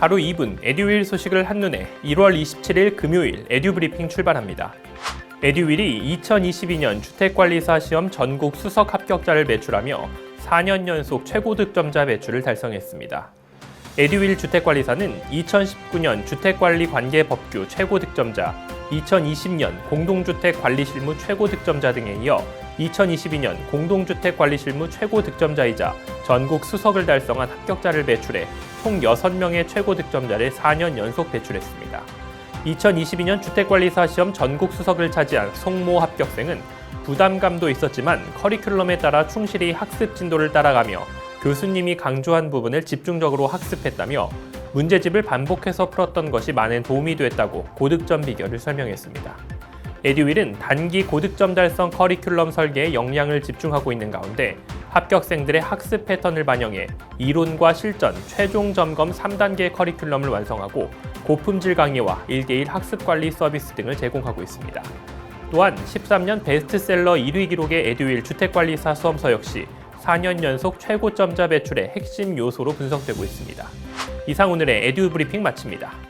하루 2분 에듀윌 소식을 한눈에 1월 27일 금요일 에듀브리핑 출발합니다. 에듀윌이 2022년 주택관리사 시험 전국 수석 합격자를 배출하며 4년 연속 최고 득점자 배출을 달성했습니다. 에듀윌 주택관리사는 2019년 주택관리관계법규 최고 득점자, 2020년 공동주택관리실무 최고 득점자 등에 이어 2022년 공동주택관리실무 최고 득점자이자 전국 수석을 달성한 합격자를 배출해 총 6명의 최고 득점자를 4년 연속 배출했습니다. 2022년 주택관리사 시험 전국 수석을 차지한 송모 합격생은 부담감도 있었지만 커리큘럼에 따라 충실히 학습 진도를 따라가며 교수님이 강조한 부분을 집중적으로 학습했다며 문제집을 반복해서 풀었던 것이 많은 도움이 됐다고 고득점 비결을 설명했습니다. 에듀윌은 단기 고득점 달성 커리큘럼 설계에 역량을 집중하고 있는 가운데 합격생들의 학습 패턴을 반영해 이론과 실전, 최종 점검 3단계 커리큘럼을 완성하고 고품질 강의와 1대1 학습 관리 서비스 등을 제공하고 있습니다. 또한 13년 베스트셀러 1위 기록의 에듀윌 주택관리사 수험서 역시 4년 연속 최고점자 배출의 핵심 요소로 분석되고 있습니다. 이상 오늘의 에듀 브리핑 마칩니다.